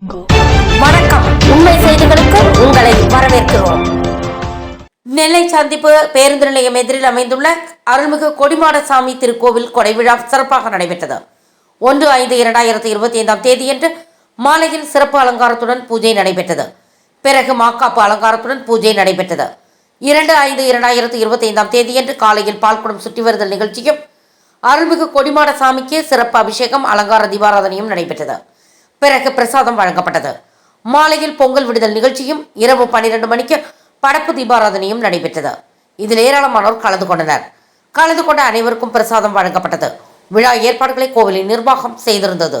வணக்கம். உண்மை செய்திகளுக்கு உங்களை வரவேற்கிறோம். நெல்லை சந்திப்பு பேருந்து நிலையம் எதிரில் அமைந்துள்ள அருள்மிகு கொடிமாடசாமி திருக்கோவில் கொடை விழா சிறப்பாக நடைபெற்றது. ஒன்று ஐந்து இரண்டாயிரத்தி இருபத்தி ஐந்தாம் தேதியன்று மாலையில் சிறப்பு அலங்காரத்துடன் பூஜை நடைபெற்றது. பிறகு மாக்காப்பு அலங்காரத்துடன் பூஜை நடைபெற்றது. இரண்டு ஐந்து இரண்டாயிரத்தி இருபத்தி ஐந்தாம் தேதியன்று காலையில் பால்குடம் சுற்றி வருதல் நிகழ்ச்சியும் அருள்மிகு கொடிமாடசாமிக்கு சிறப்பு அபிஷேகம் அலங்கார தீபாராதனையும் நடைபெற்றது. பிறகு பிரசாதம் வழங்கப்பட்டது. மாலையில் பொங்கல் விடுதல் நிகழ்ச்சியும் இரவு பன்னிரண்டு மணிக்கு படப்பு தீபாராதனையும் நடைபெற்றது. இதில் ஏராளமானோர் கலந்து கொண்டனர். கலந்து கொண்ட அனைவருக்கும் பிரசாதம் வழங்கப்பட்டது. விழா ஏற்பாடுகளை கோவிலின் நிர்வாகம் செய்திருந்தது.